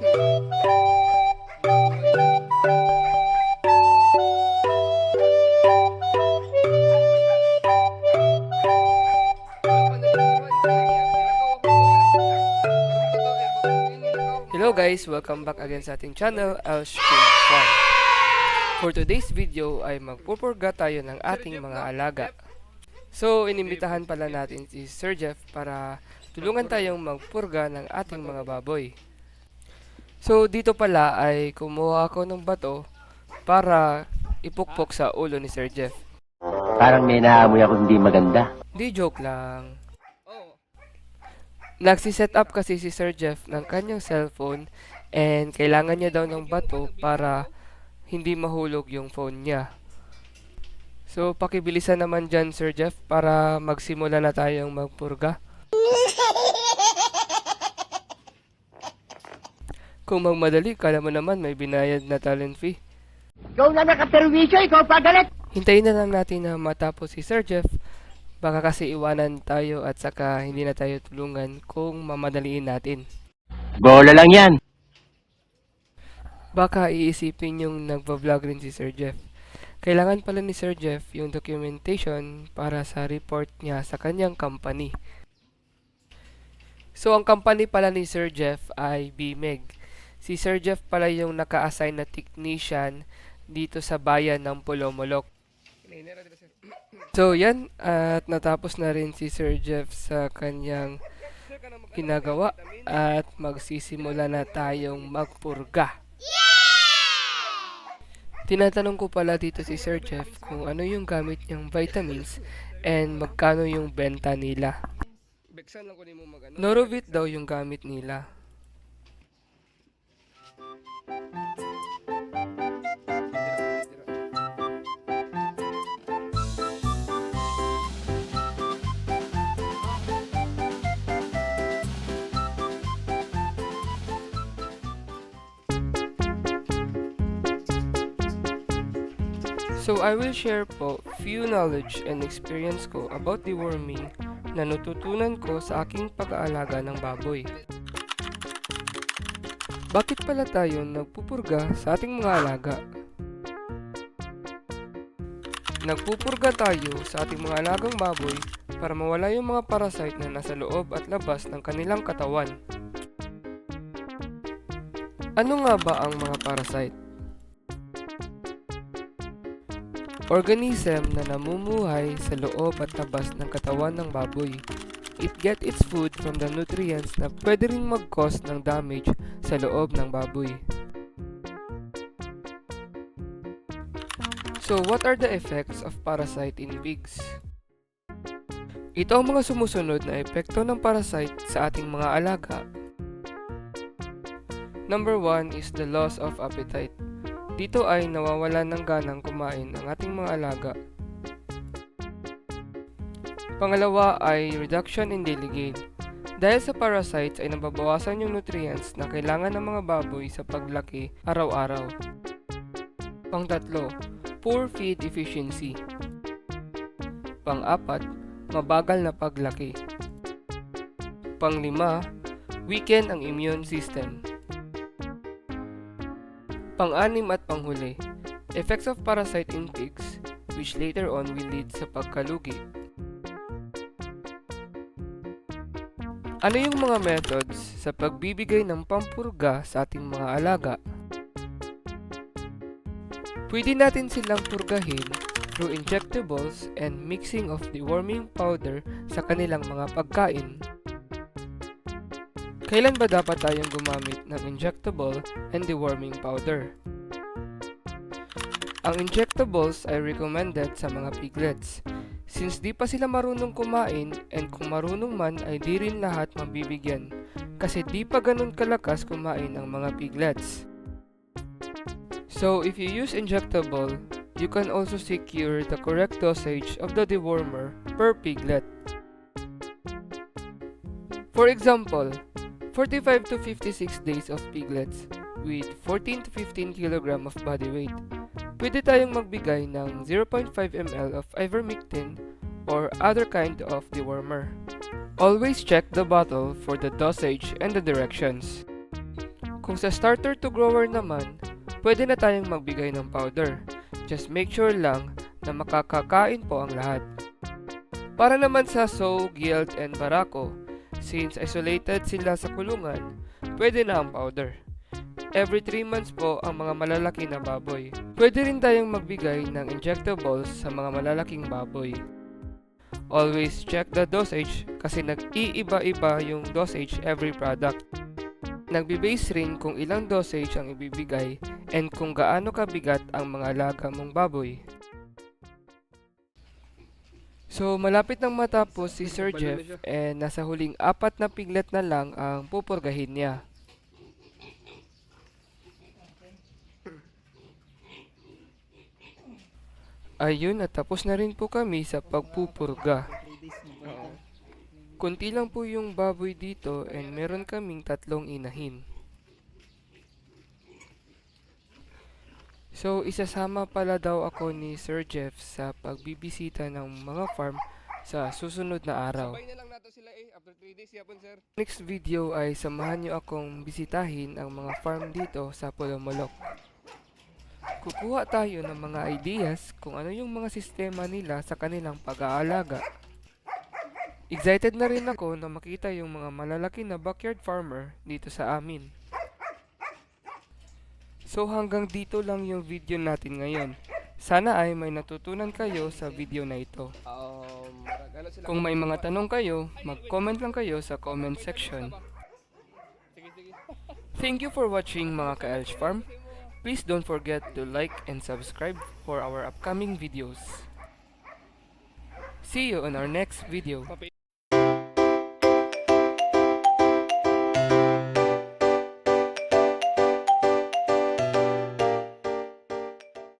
Hello guys, welcome back again sa ating channel, Alsh Kid Fun. For today's video ay magpupurga tayo ng ating mga alaga. So, inimbitahan pala natin si Sir Jeff para tulungan tayong magpurga ng ating mga baboy. So, dito pala ay kumuha ako ng bato para ipukpok sa ulo ni Sir Jeff. Parang may naamoy ako hindi maganda. Di joke lang. Nagsiset up kasi si Sir Jeff ng kanyang cellphone and kailangan niya daw ng bato para hindi mahulog yung phone niya. So, pakibilisan naman dyan, Sir Jeff, para magsimula na tayong magpurga. Kung magmadali, kala mo naman may binayad na talent fee. Ikaw na nakaperwisyo, ikaw pagalit! Hintayin na lang natin na matapos si Sir Jeff. Baka kasi iwanan tayo at saka hindi na tayo tulungan kung mamadaliin natin. Bola lang yan. Baka iisipin yung nagpa-vlog rin si Sir Jeff. Kailangan pala ni Sir Jeff yung documentation para sa report niya sa kanyang company. So, ang company pala ni Sir Jeff ay BMEG. Si Sir Jeff pala yung naka-assign na technician dito sa bayan ng Pulomolok. So, yan. At natapos na rin si Sir Jeff sa kanyang ginagawa. At magsisimula na tayong magpurga. Tinatanong ko pala dito si Sir Jeff kung ano yung gamit niyang vitamins and magkano yung benta nila. Norovit daw yung gamit nila. So I will share po few knowledge and experience ko about deworming na natutunan ko sa aking pag-aalaga ng baboy. Bakit pala tayo nagpupurga sa ating mga alaga? Nagpupurga tayo sa ating mga alagang baboy para mawala yung mga parasite na nasa loob at labas ng kanilang katawan. Ano nga ba ang mga parasite? Organism na namumuhay sa loob at labas ng katawan ng baboy. It get its food from the nutrients na pwede ring mag-cause ng damage sa loob ng baboy. So, what are the effects of parasite in pigs? Ito ang mga sumusunod na epekto ng parasite sa ating mga alaga. Number 1 is the loss of appetite. Dito ay nawawalan ng ganang kumain ang ating mga alaga. Pangalawa ay reduction in daily gain. Dahil sa parasites ay nababawasan yung nutrients na kailangan ng mga baboy sa paglaki araw-araw. Pangtatlo, poor feed efficiency. Pang-apat, mabagal na paglaki. Panglima, weaken ang immune system. Pang-anim at panghuli, effects of parasite in pigs which later on will lead sa pagkalugi. Ano yung mga methods sa pagbibigay ng pampurga sa ating mga alaga? Pwede natin silang purgahin through injectables and mixing of deworming powder sa kanilang mga pagkain. Kailan ba dapat tayong gumamit ng injectable and deworming powder? Ang injectables ay recommended sa mga piglets since di pa sila marunong kumain and kung marunong man ay di rin lahat mabibigyan kasi di pa ganun kalakas kumain ang mga piglets. So if you use injectable, you can also secure the correct dosage of the dewormer per piglet. For example, 45 to 56 days of piglets with 14 to 15 kg of body weight. Pwede tayong magbigay ng 0.5 ml of ivermectin or other kind of dewormer. Always check the bottle for the dosage and the directions. Kung sa starter to grower naman, pwede na tayong magbigay ng powder. Just make sure lang na makakakain po ang lahat. Para naman sa sow, gilt, and barako, since isolated sila sa kulungan, pwede na ang powder. Every 3 months po ang mga malalaki na baboy. Pwede rin tayong magbigay ng injectables sa mga malalaking baboy. Always check the dosage kasi nag-iiba-iba yung dosage every product. Nagbe-base rin kung ilang dosage ang ibibigay and kung gaano kabigat ang mga alaga mong baboy. So, malapit nang matapos si Sir Jeff and nasa huling apat na piglet na lang ang pupurgahin niya. Ayun, at tapos na rin po kami sa pagpupurga. Kunti lang po yung baboy dito and meron kaming tatlong inahin. So, isasama pala daw ako ni Sir Jeff sa pagbibisita ng mga farm sa susunod na araw. Sabay na lang nato sila eh, after 3 days yapon sir. Next video ay samahan nyo akong bisitahin ang mga farm dito sa Polomolok. Kukuha tayo ng mga ideas kung ano yung mga sistema nila sa kanilang pag-aalaga. Excited na rin ako na makita yung mga malalaki na backyard farmer dito sa amin. So hanggang dito lang yung video natin ngayon. Sana ay may natutunan kayo sa video na ito. Kung may mga tanong kayo, mag-comment lang kayo sa comment section. Thank you for watching mga ka-Elch Farm. Please don't forget to like and subscribe for our upcoming videos. See you on our next video.